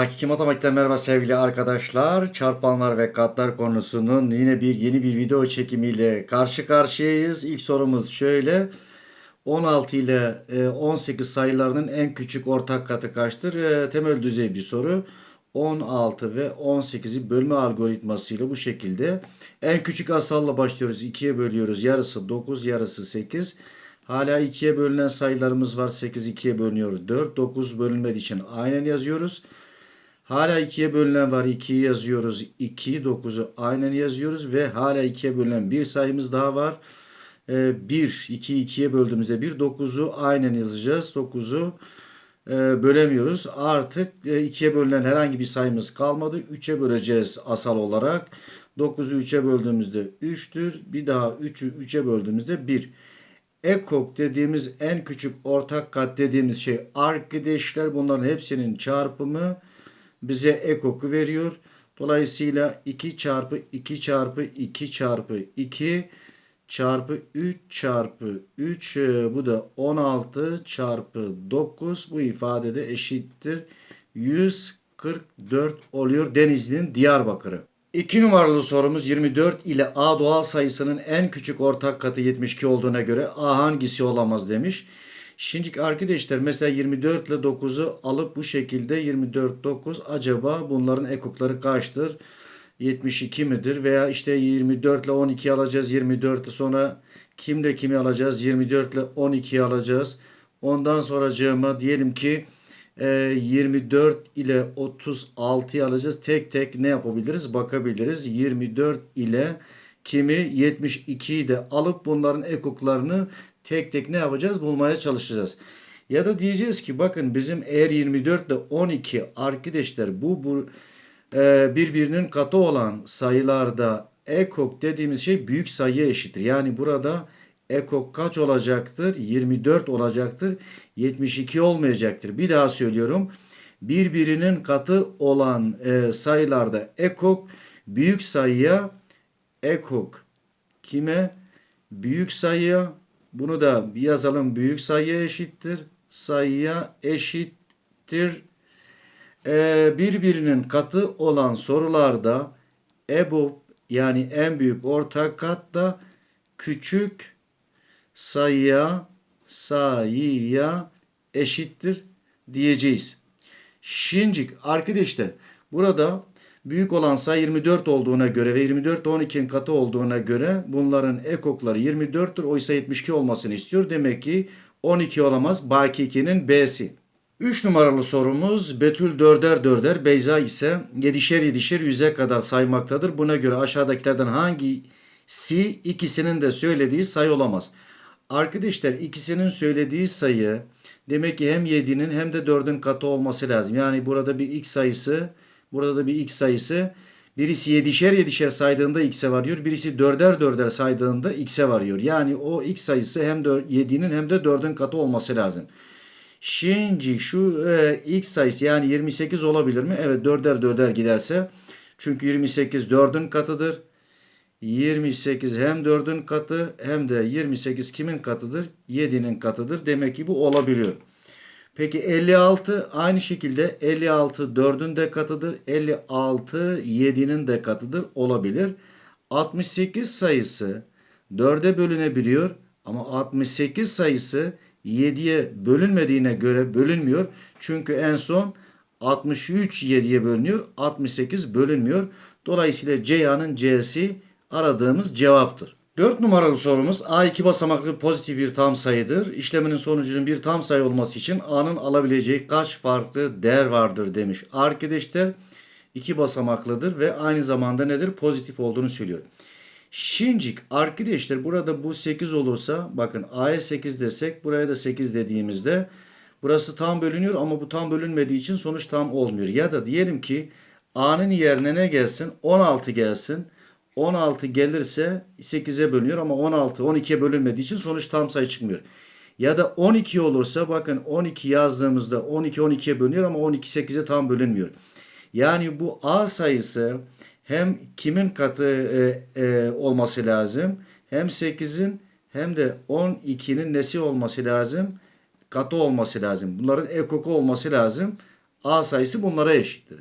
Hakiki Matematik'ten merhaba sevgili arkadaşlar. Çarpanlar ve katlar konusunun yine bir yeni bir video çekimiyle karşı karşıyayız. İlk sorumuz şöyle. 16 ile e, 18 sayılarının en küçük ortak katı kaçtır? E, Temel düzey bir soru. 16 ve 18'i bölme algoritmasıyla bu şekilde. En küçük asalla başlıyoruz. 2'ye bölüyoruz. Yarısı 9, yarısı 8. Hala 2'ye bölünen sayılarımız var. 8 2'ye bölünüyor. 4, 9 bölünmediği için aynen yazıyoruz. Hala 2'ye bölünen var. 2'yi yazıyoruz. 2, 9'u aynen yazıyoruz. Ve hala 2'ye bölünen bir sayımız daha var. 1, 2, 2'ye böldüğümüzde 1, 9'u aynen yazacağız. 9'u e, bölemiyoruz. Artık e, 2'ye bölünen herhangi bir sayımız kalmadı. 3'e böleceğiz asal olarak. 9'u 3'e böldüğümüzde 3'tür. Bir daha 3'ü 3'e böldüğümüzde 1. Ekok dediğimiz en küçük ortak kat dediğimiz şey arkadaşlar bunların hepsinin çarpımı bize ekoku veriyor. Dolayısıyla 2 çarpı 2 çarpı 2 çarpı 2 çarpı 3 çarpı 3 e, bu da 16 çarpı 9 bu ifadede eşittir. 144 oluyor Denizli'nin Diyarbakır'ı. 2 numaralı sorumuz 24 ile A doğal sayısının en küçük ortak katı 72 olduğuna göre A hangisi olamaz demiş. Şimdi arkadaşlar mesela 24 ile 9'u alıp bu şekilde 24 9 acaba bunların ekokları kaçtır? 72 midir? Veya işte 24 ile 12 alacağız 24 ile sonra kimle kimi alacağız? 24 ile 12 alacağız. Ondan sonra cığıma diyelim ki 24 e, ile 36'yı alacağız. Tek tek ne yapabiliriz? Bakabiliriz. 24 ile kimi 72'yi de alıp bunların ekoklarını tek tek ne yapacağız? Bulmaya çalışacağız. Ya da diyeceğiz ki bakın bizim eğer 24 ile 12 arkadaşlar bu, bu e, birbirinin katı olan sayılarda ekok dediğimiz şey büyük sayıya eşittir. Yani burada ekok kaç olacaktır? 24 olacaktır. 72 olmayacaktır. Bir daha söylüyorum. Birbirinin katı olan e, sayılarda ekok büyük sayıya ekok kime? Büyük sayıya bunu da yazalım büyük sayıya eşittir. Sayıya eşittir. Ee, birbirinin katı olan sorularda EBOB yani en büyük ortak kat da küçük sayıya sayıya eşittir diyeceğiz. Şimdi arkadaşlar burada büyük olan sayı 24 olduğuna göre ve 24 12'nin katı olduğuna göre bunların ekokları 24'tür. Oysa 72 olmasını istiyor. Demek ki 12 olamaz. Baki 2'nin B'si. 3 numaralı sorumuz Betül dörder dörder Beyza ise yedişer yedişer yüze kadar saymaktadır. Buna göre aşağıdakilerden hangisi ikisinin de söylediği sayı olamaz? Arkadaşlar ikisinin söylediği sayı demek ki hem 7'nin hem de 4'ün katı olması lazım. Yani burada bir x sayısı Burada da bir x sayısı. Birisi 7'şer 7'şer saydığında x'e varıyor. Birisi 4'er 4'er saydığında x'e varıyor. Yani o x sayısı hem 7'nin hem de 4'ün katı olması lazım. Şimdi şu e, x sayısı yani 28 olabilir mi? Evet 4'er 4'er giderse. Çünkü 28 4'ün katıdır. 28 hem 4'ün katı hem de 28 kimin katıdır? 7'nin katıdır. Demek ki bu olabiliyor. Peki 56 aynı şekilde 56 4'ün de katıdır. 56 7'nin de katıdır olabilir. 68 sayısı 4'e bölünebiliyor ama 68 sayısı 7'ye bölünmediğine göre bölünmüyor. Çünkü en son 63 7'ye bölünüyor. 68 bölünmüyor. Dolayısıyla Ceyhan'ın C'si aradığımız cevaptır. 4 numaralı sorumuz A2 basamaklı pozitif bir tam sayıdır. İşleminin sonucunun bir tam sayı olması için A'nın alabileceği kaç farklı değer vardır demiş. Arkadaşlar 2 basamaklıdır ve aynı zamanda nedir? Pozitif olduğunu söylüyor. Şimdi arkadaşlar burada bu 8 olursa bakın A'ya 8 desek buraya da 8 dediğimizde burası tam bölünüyor ama bu tam bölünmediği için sonuç tam olmuyor. Ya da diyelim ki A'nın yerine ne gelsin? 16 gelsin. 16 gelirse 8'e bölünüyor ama 16 12'ye bölünmediği için sonuç tam sayı çıkmıyor. Ya da 12 olursa bakın 12 yazdığımızda 12 12'ye bölünüyor ama 12 8'e tam bölünmüyor. Yani bu A sayısı hem kimin katı e, e, olması lazım hem 8'in hem de 12'nin nesi olması lazım? Katı olması lazım. Bunların ekoku olması lazım. A sayısı bunlara eşittir.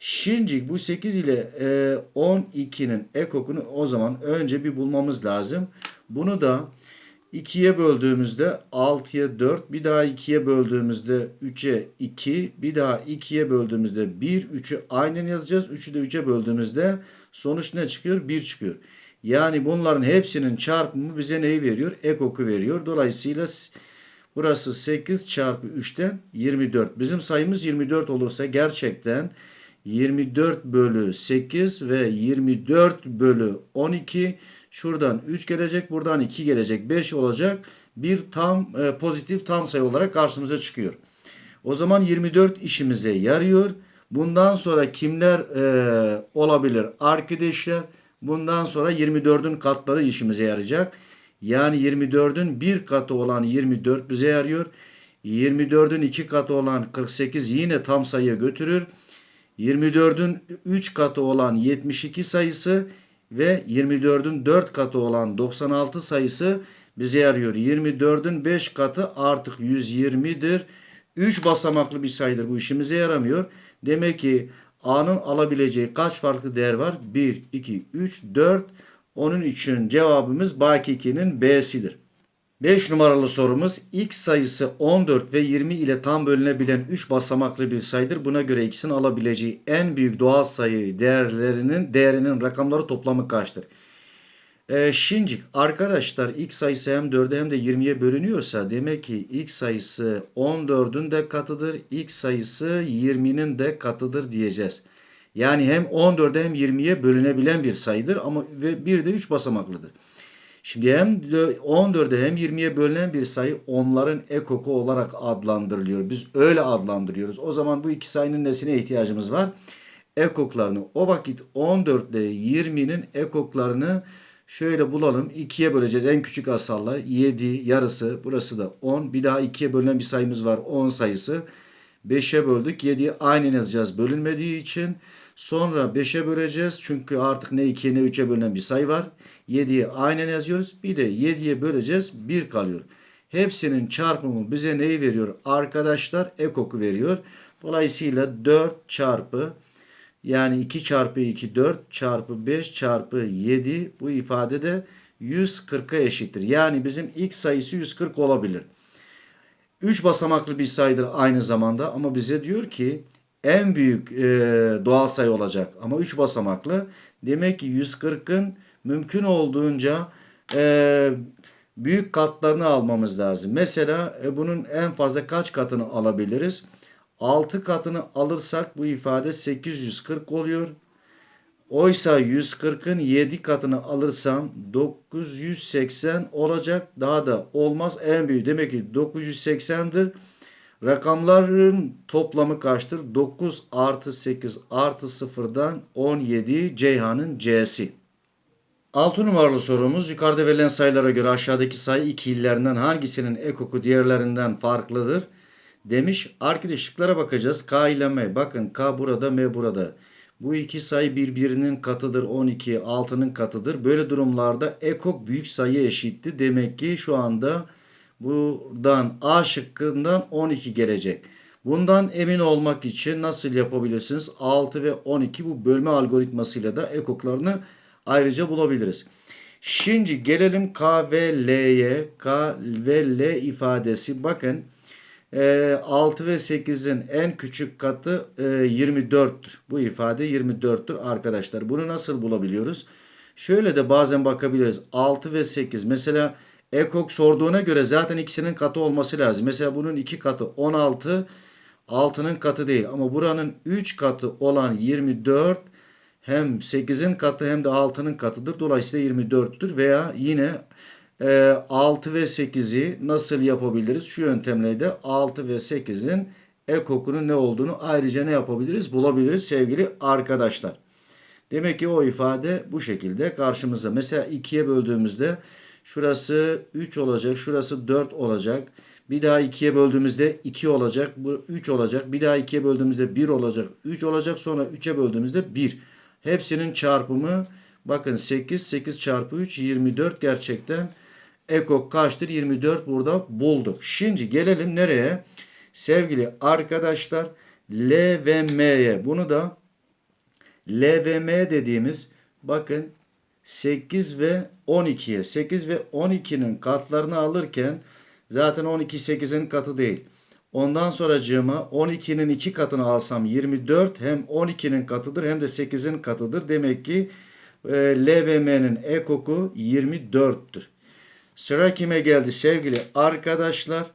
Şimdi bu 8 ile e, 12'nin ekokunu o zaman önce bir bulmamız lazım. Bunu da 2'ye böldüğümüzde 6'ya 4, bir daha 2'ye böldüğümüzde 3'e 2, bir daha 2'ye böldüğümüzde 1, 3'ü aynen yazacağız. 3'ü de 3'e böldüğümüzde sonuç ne çıkıyor? 1 çıkıyor. Yani bunların hepsinin çarpımı bize neyi veriyor? Ekoku veriyor. Dolayısıyla burası 8 çarpı 3'ten 24. Bizim sayımız 24 olursa gerçekten 24 bölü 8 ve 24 bölü 12 şuradan 3 gelecek buradan 2 gelecek 5 olacak bir tam e, pozitif tam sayı olarak karşımıza çıkıyor. O zaman 24 işimize yarıyor. Bundan sonra kimler e, olabilir arkadaşlar? Bundan sonra 24'ün katları işimize yarayacak. Yani 24'ün bir katı olan 24 bize yarıyor. 24'ün iki katı olan 48 yine tam sayıya götürür. 24'ün 3 katı olan 72 sayısı ve 24'ün 4 katı olan 96 sayısı bize yarıyor. 24'ün 5 katı artık 120'dir. 3 basamaklı bir sayıdır. Bu işimize yaramıyor. Demek ki A'nın alabileceği kaç farklı değer var? 1, 2, 3, 4. Onun için cevabımız baki 2'nin B'sidir. 5 numaralı sorumuz x sayısı 14 ve 20 ile tam bölünebilen 3 basamaklı bir sayıdır. Buna göre x'in alabileceği en büyük doğal sayı değerlerinin değerinin rakamları toplamı kaçtır? Ee, şimdi arkadaşlar x sayısı hem 4'e hem de 20'ye bölünüyorsa demek ki x sayısı 14'ün de katıdır. x sayısı 20'nin de katıdır diyeceğiz. Yani hem 14'e hem 20'ye bölünebilen bir sayıdır ama ve bir de 3 basamaklıdır. Şimdi hem 14'e hem 20'ye bölünen bir sayı onların ekoku olarak adlandırılıyor. Biz öyle adlandırıyoruz. O zaman bu iki sayının nesine ihtiyacımız var? Ekoklarını. O vakit 14 ile 20'nin ekoklarını şöyle bulalım. 2'ye böleceğiz. En küçük asalla 7 yarısı. Burası da 10. Bir daha 2'ye bölünen bir sayımız var. 10 sayısı. 5'e böldük. 7'yi aynen yazacağız bölünmediği için. Sonra 5'e böleceğiz. Çünkü artık ne 2'ye ne 3'e bölünen bir sayı var. 7'yi aynen yazıyoruz. Bir de 7'ye böleceğiz. 1 kalıyor. Hepsinin çarpımı bize neyi veriyor? Arkadaşlar ekoku veriyor. Dolayısıyla 4 çarpı yani 2 çarpı 2 4 çarpı 5 çarpı 7 bu ifade de 140'a eşittir. Yani bizim x sayısı 140 olabilir. 3 basamaklı bir sayıdır aynı zamanda ama bize diyor ki en büyük e, doğal sayı olacak ama 3 basamaklı. Demek ki 140'ın mümkün olduğunca e, büyük katlarını almamız lazım. Mesela e, bunun en fazla kaç katını alabiliriz? 6 katını alırsak bu ifade 840 oluyor. Oysa 140'ın 7 katını alırsam 980 olacak. Daha da olmaz en büyük. Demek ki 980'dir. Rakamların toplamı kaçtır? 9 artı 8 artı 0'dan 17 Ceyhan'ın C'si. 6 numaralı sorumuz yukarıda verilen sayılara göre aşağıdaki sayı iki illerinden hangisinin ekoku diğerlerinden farklıdır? Demiş. Arkadaşlıklara bakacağız. K ile M. Bakın K burada M burada. Bu iki sayı birbirinin katıdır. 12 6'nın katıdır. Böyle durumlarda ekok büyük sayı eşitti. Demek ki şu anda buradan A şıkkından 12 gelecek. Bundan emin olmak için nasıl yapabilirsiniz? 6 ve 12 bu bölme algoritmasıyla da ekoklarını ayrıca bulabiliriz. Şimdi gelelim K ve L'ye. K ve L ifadesi bakın 6 ve 8'in en küçük katı 24'tür. Bu ifade 24'tür arkadaşlar. Bunu nasıl bulabiliyoruz? Şöyle de bazen bakabiliriz. 6 ve 8 mesela Ekok sorduğuna göre zaten ikisinin katı olması lazım. Mesela bunun iki katı 16, 6'nın katı değil. Ama buranın 3 katı olan 24 hem 8'in katı hem de 6'nın katıdır. Dolayısıyla 24'tür veya yine e, 6 ve 8'i nasıl yapabiliriz? Şu yöntemle de 6 ve 8'in ekokunun ne olduğunu ayrıca ne yapabiliriz? Bulabiliriz sevgili arkadaşlar. Demek ki o ifade bu şekilde karşımıza. Mesela 2'ye böldüğümüzde Şurası 3 olacak. Şurası 4 olacak. Bir daha 2'ye böldüğümüzde 2 olacak. Bu 3 olacak. Bir daha 2'ye böldüğümüzde 1 olacak. 3 olacak. Sonra 3'e böldüğümüzde 1. Hepsinin çarpımı bakın 8. 8 çarpı 3 24 gerçekten. Ekok kaçtır? 24 burada bulduk. Şimdi gelelim nereye? Sevgili arkadaşlar L ve M'ye. Bunu da L ve M dediğimiz bakın 8 ve 12'ye. 8 ve 12'nin katlarını alırken zaten 12 8'in katı değil. Ondan sonracığıma 12'nin 2 katını alsam 24 hem 12'nin katıdır hem de 8'in katıdır. Demek ki e, L ekoku 24'tür. Sıra kime geldi sevgili arkadaşlar?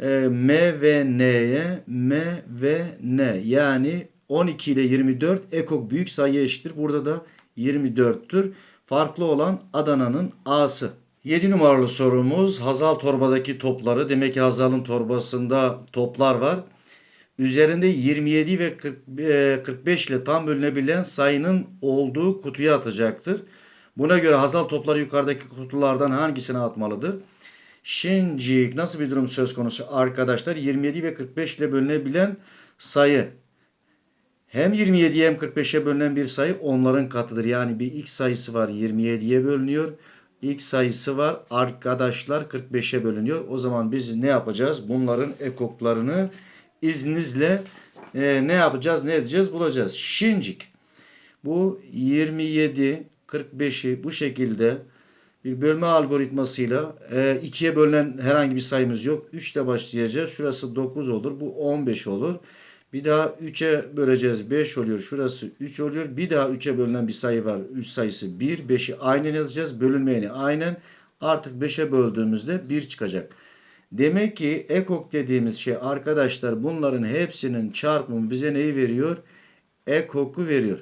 E, M ve N'ye M ve N yani 12 ile 24 ekok büyük sayı eşittir. Burada da 24'tür. Farklı olan Adana'nın A'sı. 7 numaralı sorumuz Hazal torbadaki topları. Demek ki Hazal'ın torbasında toplar var. Üzerinde 27 ve 40, e, 45 ile tam bölünebilen sayının olduğu kutuya atacaktır. Buna göre Hazal topları yukarıdaki kutulardan hangisine atmalıdır? Şimdi nasıl bir durum söz konusu arkadaşlar? 27 ve 45 ile bölünebilen sayı. Hem 27'ye hem 45'e bölünen bir sayı onların katıdır. Yani bir x sayısı var 27'ye bölünüyor. X sayısı var arkadaşlar 45'e bölünüyor. O zaman biz ne yapacağız? Bunların ekoklarını izninizle e, ne yapacağız? Ne edeceğiz? Bulacağız. Şincik. Bu 27 45'i bu şekilde bir bölme algoritmasıyla e, ikiye bölünen herhangi bir sayımız yok. 3 ile başlayacağız. Şurası 9 olur. Bu 15 olur. Bir daha 3'e böleceğiz. 5 oluyor. Şurası 3 oluyor. Bir daha 3'e bölünen bir sayı var. 3 sayısı 1. 5'i aynen yazacağız. Bölünmeyeni aynen. Artık 5'e böldüğümüzde 1 çıkacak. Demek ki ekok dediğimiz şey arkadaşlar bunların hepsinin çarpımı bize neyi veriyor? Ekoku veriyor.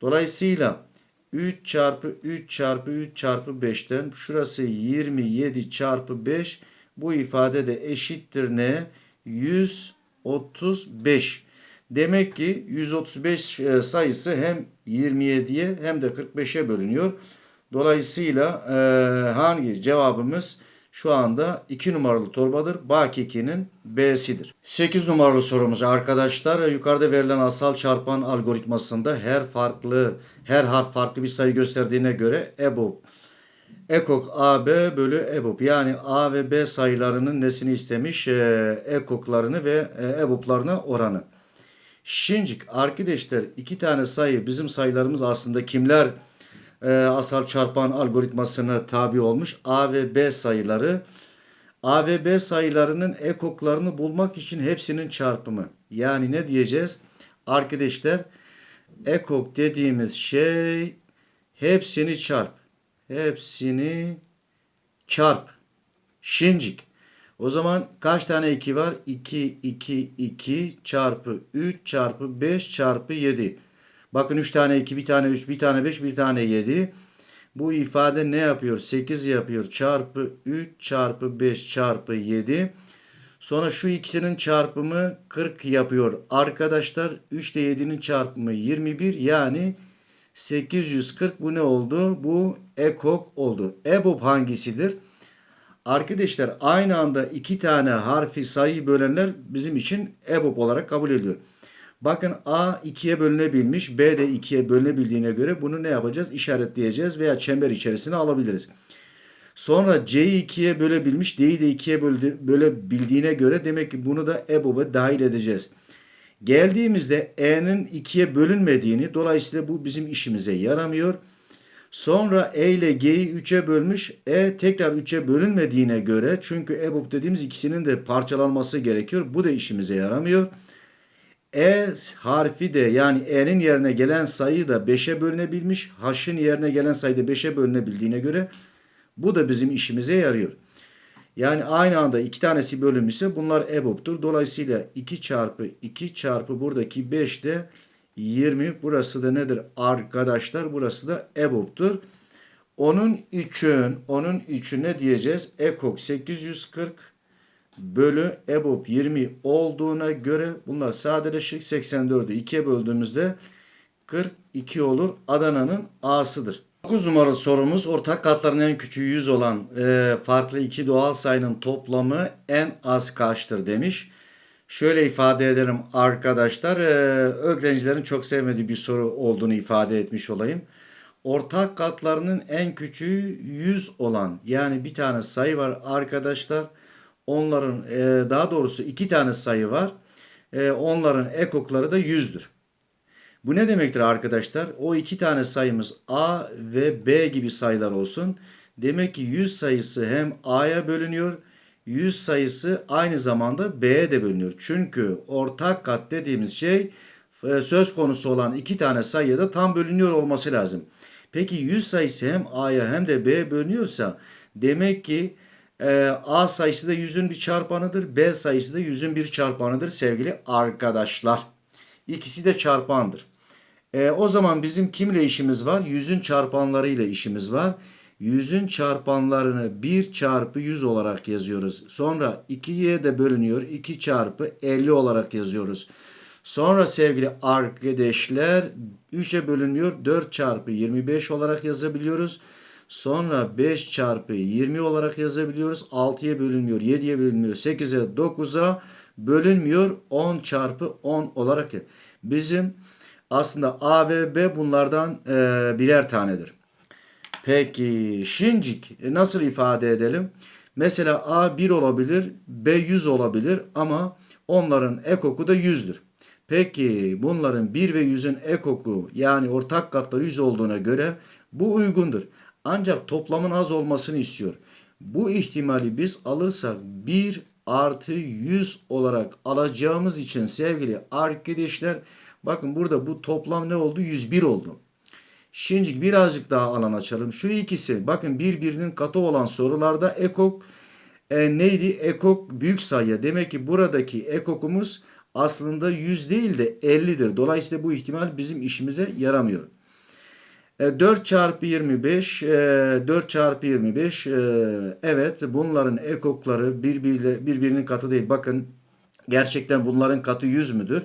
Dolayısıyla 3 çarpı 3 çarpı 3 çarpı 5'ten şurası 27 çarpı 5 bu ifade de eşittir ne? 135. Demek ki 135 e, sayısı hem 27'ye hem de 45'e bölünüyor. Dolayısıyla e, hangi cevabımız şu anda 2 numaralı torbadır. Bakikinin B'sidir. 8 numaralı sorumuz arkadaşlar. Yukarıda verilen asal çarpan algoritmasında her farklı her harf farklı bir sayı gösterdiğine göre EBOB Ekok AB bölü EBOB yani A ve B sayılarının nesini istemiş? E, ekoklarını ve e, EBOB'larına oranı. Şimdi arkadaşlar iki tane sayı bizim sayılarımız aslında kimler e, asal çarpan algoritmasına tabi olmuş? A ve B sayıları. A ve B sayılarının ekoklarını bulmak için hepsinin çarpımı. Yani ne diyeceğiz? Arkadaşlar ekok dediğimiz şey hepsini çarp. Hepsini çarp. Şincik. O zaman kaç tane 2 var? 2, 2, 2 çarpı 3 çarpı 5 çarpı 7. Bakın 3 tane 2, bir tane 3, bir tane 5, bir tane 7. Bu ifade ne yapıyor? 8 yapıyor. Çarpı 3 çarpı 5 çarpı 7. Sonra şu ikisinin çarpımı 40 yapıyor. Arkadaşlar 3 ile 7'nin çarpımı 21 yani 840 bu ne oldu? Bu ekok oldu. EBOB hangisidir? Arkadaşlar aynı anda iki tane harfi sayı bölenler bizim için EBOB olarak kabul ediliyor. Bakın A 2'ye bölünebilmiş, B de 2'ye bölünebildiğine göre bunu ne yapacağız? İşaretleyeceğiz veya çember içerisine alabiliriz. Sonra C'yi 2'ye bölebilmiş, D'yi de 2'ye bölebildiğine göre demek ki bunu da EBOB'a dahil edeceğiz. Geldiğimizde E'nin 2'ye bölünmediğini dolayısıyla bu bizim işimize yaramıyor. Sonra E ile G'yi 3'e bölmüş. E tekrar 3'e bölünmediğine göre çünkü EBOB dediğimiz ikisinin de parçalanması gerekiyor. Bu da işimize yaramıyor. E harfi de yani E'nin yerine gelen sayı da 5'e bölünebilmiş. H'ın yerine gelen sayı da 5'e bölünebildiğine göre bu da bizim işimize yarıyor. Yani aynı anda iki tanesi bölünmüşse bunlar EBOB'tur. Dolayısıyla 2 çarpı 2 çarpı buradaki 5 de 20. Burası da nedir arkadaşlar? Burası da EBOB'tur. Onun için, onun için ne diyeceğiz? Ekok 840 bölü EBOB 20 olduğuna göre bunlar sadeleşik 84'ü 2'ye böldüğümüzde 42 olur. Adana'nın A'sıdır. 9 numaralı sorumuz ortak katların en küçüğü 100 olan e, farklı iki doğal sayının toplamı en az kaçtır demiş. Şöyle ifade ederim arkadaşlar. E, öğrencilerin çok sevmediği bir soru olduğunu ifade etmiş olayım. Ortak katlarının en küçüğü 100 olan yani bir tane sayı var arkadaşlar. Onların e, daha doğrusu iki tane sayı var. E, onların ekokları da 100'dür. Bu ne demektir arkadaşlar? O iki tane sayımız A ve B gibi sayılar olsun. Demek ki 100 sayısı hem A'ya bölünüyor, 100 sayısı aynı zamanda B'ye de bölünüyor. Çünkü ortak kat dediğimiz şey e, söz konusu olan iki tane sayıya da tam bölünüyor olması lazım. Peki 100 sayısı hem A'ya hem de B'ye bölünüyorsa demek ki e, A sayısı da 100'ün bir çarpanıdır. B sayısı da 100'ün bir çarpanıdır sevgili arkadaşlar. İkisi de çarpandır. E, o zaman bizim kimle işimiz var? 100'ün çarpanlarıyla işimiz var. 100'ün çarpanlarını 1 çarpı 100 olarak yazıyoruz. Sonra 2'ye de bölünüyor. 2 çarpı 50 olarak yazıyoruz. Sonra sevgili arkadaşlar 3'e bölünüyor. 4 çarpı 25 olarak yazabiliyoruz. Sonra 5 çarpı 20 olarak yazabiliyoruz. 6'ya bölünmüyor. 7'ye bölünmüyor. 8'e 9'a bölünmüyor. 10 çarpı 10 olarak. Bizim aslında A ve B bunlardan e, birer tanedir. Peki şincik e, nasıl ifade edelim? Mesela A 1 olabilir, B 100 olabilir ama onların ekoku da 100'dür. Peki bunların 1 ve 100'ün ekoku yani ortak katları 100 olduğuna göre bu uygundur. Ancak toplamın az olmasını istiyor. Bu ihtimali biz alırsak 1 artı 100 olarak alacağımız için sevgili arkadaşlar bakın burada bu toplam ne oldu? 101 oldu. Şimdi birazcık daha alan açalım. Şu ikisi bakın birbirinin katı olan sorularda ekok e, neydi? Ekok büyük sayı. Demek ki buradaki ekokumuz aslında 100 değil de 50'dir. Dolayısıyla bu ihtimal bizim işimize yaramıyor. E, 4 çarpı 25 e, 4 çarpı 25 e, evet bunların ekokları birbiriyle, birbirinin katı değil. Bakın gerçekten bunların katı 100 müdür?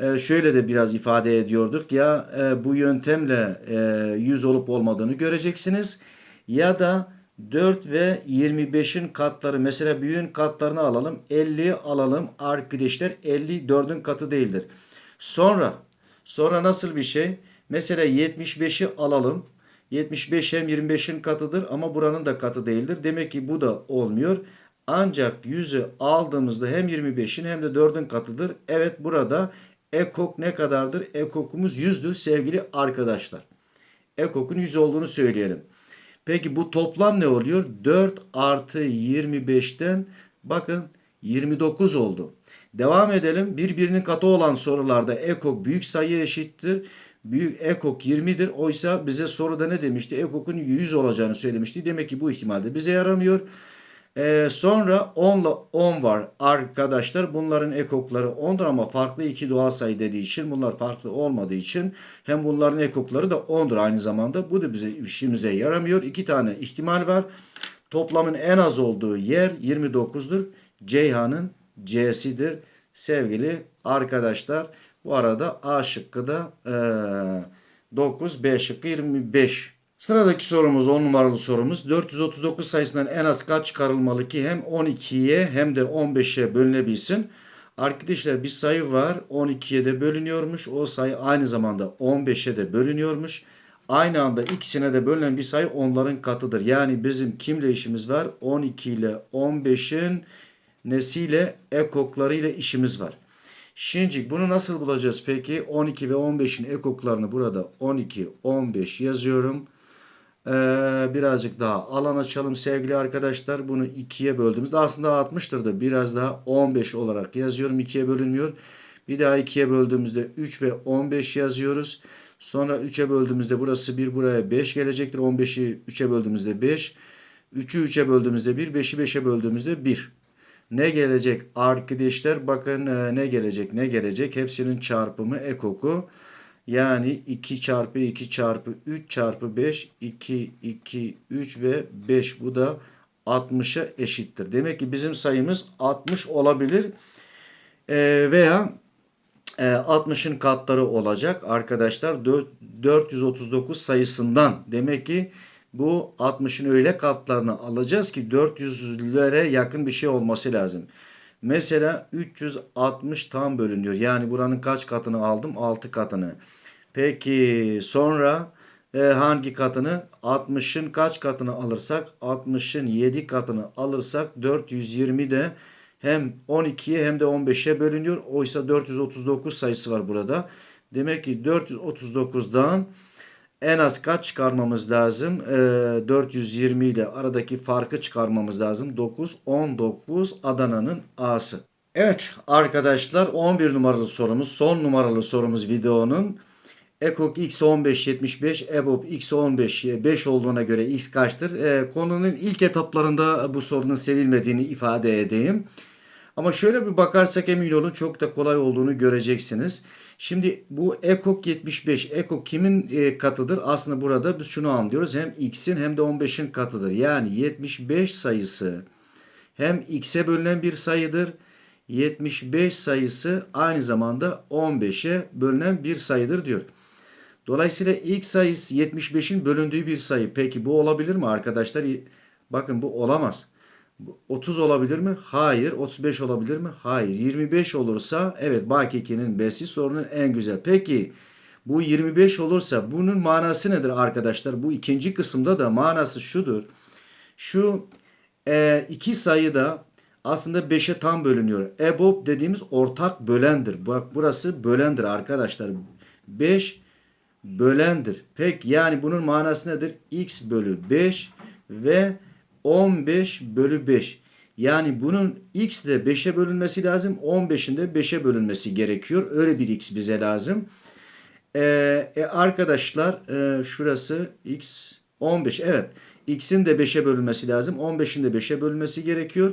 E, şöyle de biraz ifade ediyorduk ya e, bu yöntemle e, 100 olup olmadığını göreceksiniz. Ya da 4 ve 25'in katları mesela büyüğün katlarını alalım. 50 alalım arkadaşlar 50 4'ün katı değildir. Sonra sonra nasıl bir şey? Mesela 75'i alalım. 75 hem 25'in katıdır ama buranın da katı değildir. Demek ki bu da olmuyor. Ancak 100'ü aldığımızda hem 25'in hem de 4'ün katıdır. Evet burada ekok ne kadardır? Ekokumuz 100'dür sevgili arkadaşlar. Ekokun 100 olduğunu söyleyelim. Peki bu toplam ne oluyor? 4 artı 25'ten bakın 29 oldu. Devam edelim. Birbirinin katı olan sorularda ekok büyük sayı eşittir. Büyük ekok 20'dir. Oysa bize soruda ne demişti? Ekokun 100 olacağını söylemişti. Demek ki bu ihtimalde bize yaramıyor. Ee, sonra 10 ile 10 var arkadaşlar. Bunların ekokları 10'dur ama farklı iki doğal sayı dediği için bunlar farklı olmadığı için hem bunların ekokları da 10'dur aynı zamanda. Bu da bize işimize yaramıyor. İki tane ihtimal var. Toplamın en az olduğu yer 29'dur. Ceyhan'ın C'sidir. Sevgili arkadaşlar bu arada A şıkkı da e, 9, B şıkkı 25. Sıradaki sorumuz 10 numaralı sorumuz. 439 sayısından en az kaç çıkarılmalı ki hem 12'ye hem de 15'e bölünebilsin? Arkadaşlar bir sayı var 12'ye de bölünüyormuş. O sayı aynı zamanda 15'e de bölünüyormuş. Aynı anda ikisine de bölünen bir sayı onların katıdır. Yani bizim kimle işimiz var? 12 ile 15'in nesiyle ekoklarıyla işimiz var. Şimdi bunu nasıl bulacağız peki? 12 ve 15'in ekoklarını burada 12, 15 yazıyorum. Ee, birazcık daha alan açalım sevgili arkadaşlar. Bunu 2'ye böldüğümüzde aslında 60'tır da biraz daha 15 olarak yazıyorum. 2'ye bölünmüyor. Bir daha 2'ye böldüğümüzde 3 ve 15 yazıyoruz. Sonra 3'e böldüğümüzde burası 1 buraya 5 gelecektir. 15'i 3'e böldüğümüzde 5. 3'ü 3'e böldüğümüzde 1. 5'i 5'e böldüğümüzde 1. Ne gelecek arkadaşlar? Bakın e, ne gelecek ne gelecek? Hepsinin çarpımı ekoku. Yani 2 çarpı 2 çarpı 3 çarpı 5 2 2 3 ve 5 bu da 60'a eşittir. Demek ki bizim sayımız 60 olabilir ee, veya e, 60'ın katları olacak arkadaşlar 439 sayısından. Demek ki bu 60'ın öyle katlarını alacağız ki 400'lere yakın bir şey olması lazım. Mesela 360 tam bölünüyor. Yani buranın kaç katını aldım? 6 katını. Peki sonra e, hangi katını? 60'ın kaç katını alırsak? 60'ın 7 katını alırsak 420 de hem 12'ye hem de 15'e bölünüyor. Oysa 439 sayısı var burada. Demek ki 439'dan en az kaç çıkarmamız lazım? Ee, 420 ile aradaki farkı çıkarmamız lazım. 9, 19 Adana'nın A'sı. Evet arkadaşlar 11 numaralı sorumuz son numaralı sorumuz videonun. Ekok X1575, EBOB X15 5 olduğuna göre X kaçtır? Ee, konunun ilk etaplarında bu sorunun sevilmediğini ifade edeyim. Ama şöyle bir bakarsak emin olun çok da kolay olduğunu göreceksiniz. Şimdi bu ekok 75. Ekok kimin e, katıdır? Aslında burada biz şunu anlıyoruz. Hem x'in hem de 15'in katıdır. Yani 75 sayısı hem x'e bölünen bir sayıdır. 75 sayısı aynı zamanda 15'e bölünen bir sayıdır diyor. Dolayısıyla ilk sayısı 75'in bölündüğü bir sayı. Peki bu olabilir mi arkadaşlar? Bakın bu olamaz. 30 olabilir mi? Hayır. 35 olabilir mi? Hayır. 25 olursa evet Bakike'nin besi sorunun en güzel. Peki bu 25 olursa bunun manası nedir arkadaşlar? Bu ikinci kısımda da manası şudur. Şu e, iki sayı da aslında 5'e tam bölünüyor. EBOB dediğimiz ortak bölendir. Bak burası bölendir arkadaşlar. 5 bölendir. Peki yani bunun manası nedir? X bölü 5 ve 15 bölü 5. Yani bunun x de 5'e bölünmesi lazım. 15'in de 5'e bölünmesi gerekiyor. Öyle bir x bize lazım. Ee, e, arkadaşlar e, şurası x 15. Evet. x'in de 5'e bölünmesi lazım. 15'in de 5'e bölünmesi gerekiyor.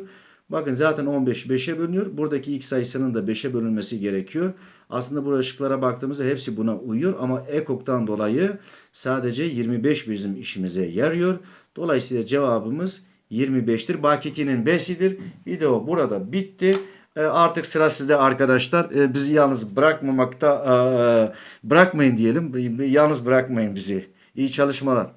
Bakın zaten 15 5'e bölünüyor. Buradaki x sayısının da 5'e bölünmesi gerekiyor. Aslında bu ışıklara baktığımızda hepsi buna uyuyor ama ekoktan dolayı sadece 25 bizim işimize yarıyor. Dolayısıyla cevabımız 25'tir. Bakike'nin B'sidir. Video burada bitti. E, artık sıra sizde arkadaşlar. E, bizi yalnız bırakmamakta e, bırakmayın diyelim. Yalnız bırakmayın bizi. İyi çalışmalar.